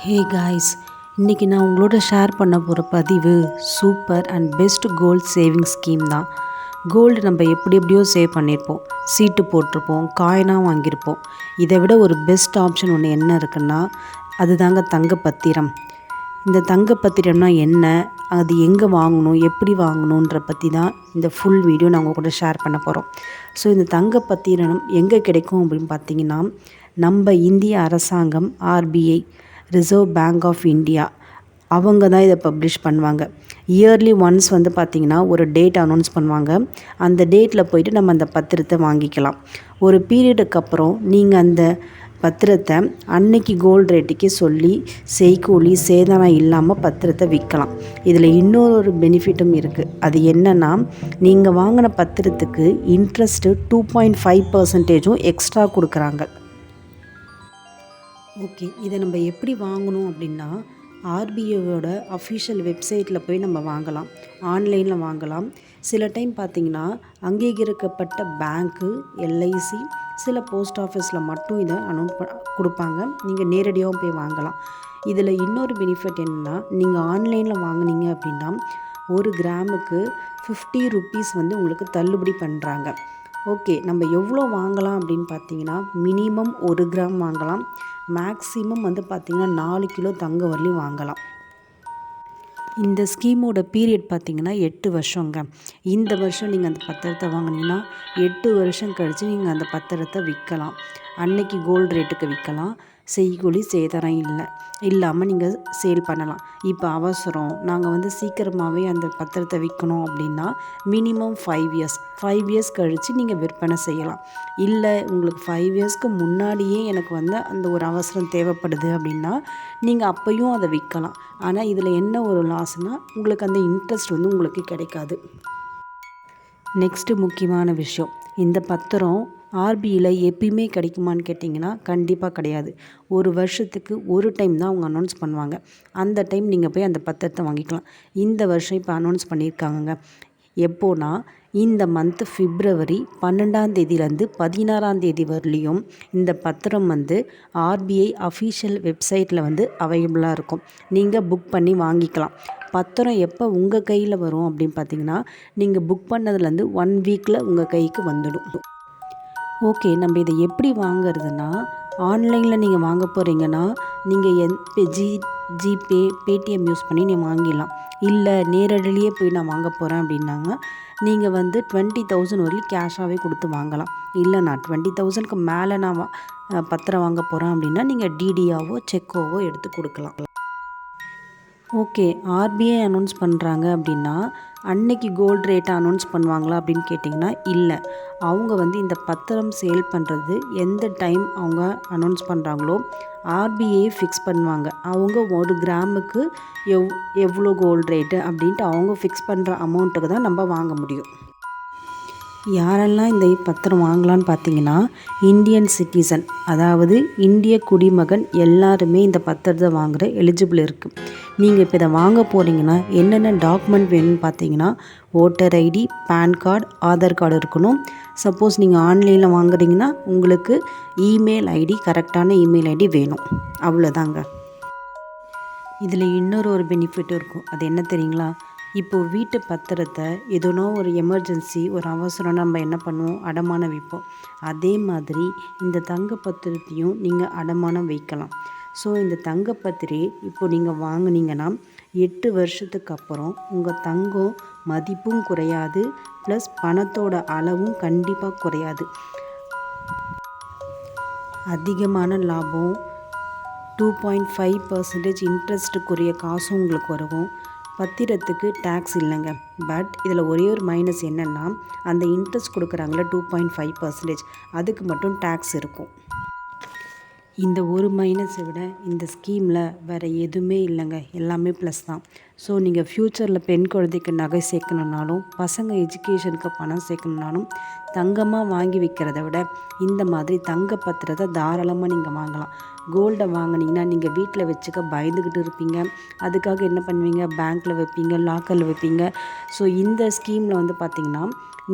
Hey guys இன்றைக்கி நான் உங்களோட ஷேர் பண்ண போகிற பதிவு super and best gold saving scheme தான். கோல்டு நம்ம எப்படி எப்படியோ சேவ் பண்ணியிருப்போம் சீட்டு போட்டிருப்போம் காயினாக வாங்கியிருப்போம் இதை விட ஒரு பெஸ்ட் ஆப்ஷன் ஒன்று என்ன இருக்குன்னா அதுதாங்க தங்க பத்திரம் இந்த தங்க பத்திரம்னா என்ன அது எங்கே வாங்கணும் எப்படி வாங்கணுன்ற பற்றி தான் இந்த ஃபுல் வீடியோ நான் கூட ஷேர் பண்ண போகிறோம் ஸோ இந்த தங்க பத்திரம் எங்கே கிடைக்கும் அப்படின்னு பார்த்தீங்கன்னா நம்ம இந்திய அரசாங்கம் RBI reserve bank of India அவங்க தான் இதை பப்ளிஷ் பண்ணுவாங்க. இயர்லி ஒன்ஸ் வந்து பார்த்திங்கன்னா ஒரு டேட் அனௌன்ஸ் பண்ணுவாங்க. அந்த டேட்டில் போயிட்டு நம்ம அந்த பத்திரத்தை வாங்கிக்கலாம். ஒரு பீரியடுக்கு அப்புறம் நீங்கள் அந்த பத்திரத்தை அன்னைக்கு கோல்டு ரேட்டுக்கே சொல்லி செய்கூலி சேதாரம் இல்லாமல் பத்திரத்தை விற்கலாம். இதில் இன்னொரு ஒரு பெனிஃபிட்டும் இருக்குது அது என்னென்னா நீங்கள் வாங்கின பத்திரத்துக்கு இன்ட்ரெஸ்ட்டு டூ பாயிண்ட் ஃபைவ் பர்சன்டேஜும் எக்ஸ்ட்ரா கொடுக்குறாங்க. ஓகே இதை நம்ம எப்படி வாங்கணும் அப்படின்னா ஆர்பிஐயோட அஃபிஷியல் வெப்சைட்டில் போய் நம்ம வாங்கலாம் ஆன்லைனில் வாங்கலாம். சில டைம் பார்த்தீங்கன்னா அங்கீகரிக்கப்பட்ட பேங்க்கு எல்ஐசி சில போஸ்ட் ஆஃபீஸில் மட்டும் இதை அனௌன்ஸ் கொடுப்பாங்க. நீங்கள் நேரடியாகவும் போய் வாங்கலாம். இதில் இன்னொரு பெனிஃபிட் என்னென்னா நீங்கள் ஆன்லைனில் வாங்குனீங்க அப்படின்னா ஒரு கிராமுக்கு ஃபிஃப்டி ருப்பீஸ் வந்து உங்களுக்கு தள்ளுபடி பண்ணுறாங்க ஓகே நம்ம எவ்வளோ வாங்கலாம் அப்படின்னு பார்த்தீங்கன்னா மினிமம் ஒரு கிராம் வாங்கலாம். மேக்ஸிமம் வந்து பார்த்திங்கன்னா நாலு கிலோ தங்க வரலையும் வாங்கலாம். இந்த ஸ்கீமோட பீரியட் பார்த்திங்கன்னா எட்டு வருஷங்க. இந்த வருஷம் நீங்கள் அந்த பத்திரத்தை வாங்கினீங்கன்னா எட்டு வருஷம் கழித்து நீங்கள் அந்த பத்திரத்தை விற்கலாம். அன்னைக்கு கோல்டு ரேட்டுக்கு விற்கலாம். செய்கூலி சேதாரம் இல்லை. இல்லாமல் நீங்கள் சேல் பண்ணலாம். இப்போ அவசரம். நாங்கள் வந்து சீக்கிரமாகவே அந்த பத்திரத்தை விற்கணும் அப்படின்னா minimum five years five years கழித்து நீங்கள் விற்பனை செய்யலாம். இல்லை உங்களுக்கு ஃபைவ் இயர்ஸ்க்கு முன்னாடியே எனக்கு வந்து அந்த ஒரு அவசரம் தேவைப்படுது அப்படின்னா நீங்கள் அப்பையும் அதை விற்கலாம். ஆனால் இதில் என்ன ஒரு லாஸ்னால் உங்களுக்கு அந்த இன்ட்ரெஸ்ட் வந்து உங்களுக்கு கிடைக்காது. நெக்ஸ்ட்டு முக்கியமான விஷயம். இந்த பத்திரம் ஆர்பியில் எப்பயுமே கிடைக்குமான்னு கேட்டிங்கன்னா கண்டிப்பாக கிடையாது. ஒரு வருஷத்துக்கு ஒரு டைம் தான் அவங்க அனௌன்ஸ் பண்ணுவாங்க. அந்த டைம் நீங்கள் போய் அந்த பத்திரத்தை வாங்கிக்கலாம். இந்த வருஷம் இப்போ அனௌன்ஸ் பண்ணியிருக்காங்கங்க. எப்போனா இந்த மந்த்து ஃபிப்ரவரி பன்னெண்டாம் தேதியிலேருந்து பதினாறாம் தேதி வரலையும் இந்த பத்திரம் வந்து ஆர்பிஐ அஃபீஷியல் வெப்சைட்டில் வந்து அவைலபிளாக இருக்கும். நீங்கள் புக் பண்ணி வாங்கிக்கலாம். பத்திரம் எப்போ உங்கள் கையில் வரும் அப்படின்னு பார்த்தீங்கன்னா நீங்கள் புக் பண்ணதுலேருந்து ஒன் வீக்கில் உங்கள் கைக்கு வந்துடும். ஓகே நம்ம இதை எப்படி வாங்கிறதுனா ஆன்லைனில் நீங்கள் வாங்க போகிறீங்கன்னா நீங்கள் என் ஜி ஜிபே பேடிஎம் யூஸ் பண்ணி நீங்கள் வாங்கிடலாம். இல்லை நேரடியிலேயே போய் நான் வாங்க போகிறேன் அப்படின்னாங்க. நீங்கள் வந்து டுவெண்ட்டி தௌசண்ட் வரையும் கேஷாகவே கொடுத்து வாங்கலாம். இல்லை நான் டுவெண்ட்டி தௌசண்ட்க்கு மேலே நான் பத்திரம் வாங்க போகிறேன் அப்படின்னா நீங்கள் டிடியாவோ செக்கோவோ எடுத்து கொடுக்கலாம். ஓகே ஆர்பிஐ அனௌன்ஸ் பண்ணுறாங்க அப்படின்னா அன்னைக்கு கோல்டு ரேட்டை அனௌன்ஸ் பண்ணுவாங்களா அப்படின்னு கேட்டிங்கன்னா இல்லை. அவங்க வந்து இந்த பத்திரம் சேல் பண்ணுறது எந்த டைம் அவங்க அனௌன்ஸ் பண்ணுறாங்களோ ஆர்பிஐ ஃபிக்ஸ் பண்ணுவாங்க. அவங்க ஒரு கிராமுக்கு எவ் எவ்வளோ கோல்டு ரேட்டு அப்படின்ட்டு அவங்க ஃபிக்ஸ் பண்ணுற அமௌண்ட்டுக்கு தான் நம்ம வாங்க முடியும். யாரெல்லாம் இந்த பத்திரம் வாங்கலான்னு பார்த்தீங்கன்னா இந்தியன் சிட்டிசன் அதாவது இந்திய குடிமகன் எல்லாருமே இந்த பத்திரத்தை வாங்குகிற எலிஜிபிள் இருக்குது நீங்கள் இப்போ இதை வாங்க போகிறீங்கன்னா என்னென்ன டாக்குமெண்ட் வேணும்னு பார்த்தீங்கன்னா voter ID pan card Aadhaar card இருக்கணும். சப்போஸ் நீங்கள் ஆன்லைனில் வாங்குறீங்கன்னா உங்களுக்கு இமெயில் ஐடி கரெக்டான இமெயில் ஐடி வேணும். அவ்வளோதாங்க இதில் இன்னொரு ஒரு பெனிஃபிட்டும் இருக்கும். அது என்ன தெரியுங்களா? இப்போது வீட்டு பத்திரத்தை எதுனோ ஒரு எமர்ஜென்சி ஒரு அவசரம் நம்ம என்ன பண்ணுவோம்? அடமானம் வைப்போம். அதே மாதிரி இந்த தங்க பத்திரத்தையும் நீங்கள் அடமானம் வைக்கலாம். ஸோ இந்த தங்க பத்திரி இப்போ நீங்கள் வாங்கினீங்கன்னா எட்டு வருஷத்துக்கு அப்புறம் உங்கள் தங்கம் மதிப்பும் குறையாது ப்ளஸ் பணத்தோட அளவும் கண்டிப்பாக குறையாது. அதிகமான லாபம் டூ பாயிண்ட் ஃபைவ் பர்சன்டேஜ் இன்ட்ரெஸ்ட்டுக்குரிய காசும் உங்களுக்கு வரும் பத்திரத்துக்கு டேக்ஸ் இல்லைங்க. பட் இதில் ஒரே ஒரு மைனஸ் என்னென்னா அந்த இன்ட்ரெஸ்ட் கொடுக்குறாங்களே டூ பாயிண்ட் ஃபைவ் பர்சன்டேஜ் அதுக்கு மட்டும் டேக்ஸ் இருக்கும். இந்த ஒரு மைனஸை விட இந்த ஸ்கீமில் வேறு எதுவுமே இல்லைங்க. எல்லாமே ப்ளஸ் தான். ஸோ நீங்கள் ஃப்யூச்சரில் பெண் குழந்தைக்கு நகை சேர்க்கணுன்னாலும் பசங்க எஜுகேஷனுக்கு பணம் சேர்க்கணுன்னாலும் தங்கமாக வாங்கி விற்கிறத விட இந்த மாதிரி தங்க பத்திரத்தை தாராளமாக நீங்கள் வாங்கலாம். கோல்டை வாங்கினீங்கன்னா நீங்கள் வீட்டில் வச்சுக்க பயந்துக்கிட்டு இருப்பீங்க. அதுக்காக என்ன பண்ணுவீங்க? பேங்க்கில் வைப்பீங்க லாக்கரில் வைப்பீங்க. ஸோ இந்த ஸ்கீமில் வந்து பார்த்திங்கன்னா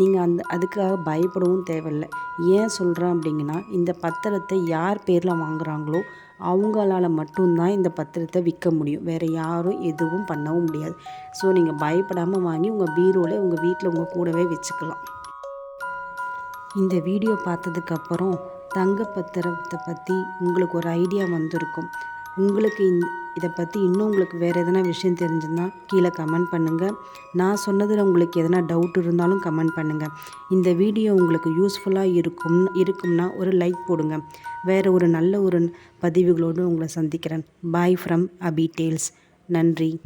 நீங்கள் அந்த அதுக்காக பயப்படவும் தேவையில்லை. ஏன் சொல்கிறேன் அப்படிங்கன்னா இந்த பத்திரத்தை யார் பேரில் வாங்குகிறாங்களோ அவங்களால மட்டும்தான் இந்த பத்திரத்தை விற்க முடியும். வேறு யாரும் எதுவும் பண்ணவும் முடியாது. ஸோ நீங்கள் பயப்படாமல் வாங்கி உங்கள் பீரோவில் உங்கள் வீட்டில் உங்கள் கூடவே வச்சுக்கலாம். இந்த வீடியோ பார்த்ததுக்கப்புறம் தங்க பத்திரத்தை பற்றி உங்களுக்கு ஒரு ஐடியா வந்திருக்கும். உங்களுக்கு இந்த இதை பற்றி இன்னும் உங்களுக்கு வேறு எதனா விஷயம் தெரிஞ்சுதுன்னா கீழே கமெண்ட் பண்ணுங்கள் நான் சொன்னதில் உங்களுக்கு எதனா டவுட் இருந்தாலும் கமெண்ட் பண்ணுங்கள் இந்த வீடியோ உங்களுக்கு யூஸ்ஃபுல்லாக இருக்கும் இருக்கும்னா ஒரு லைக் போடுங்க. வேறு ஒரு நல்ல ஒரு பதிவுகளோடு உங்களை சந்திக்கிறேன். பாய் ஃப்ரம் அபி டேல்ஸ் நன்றி.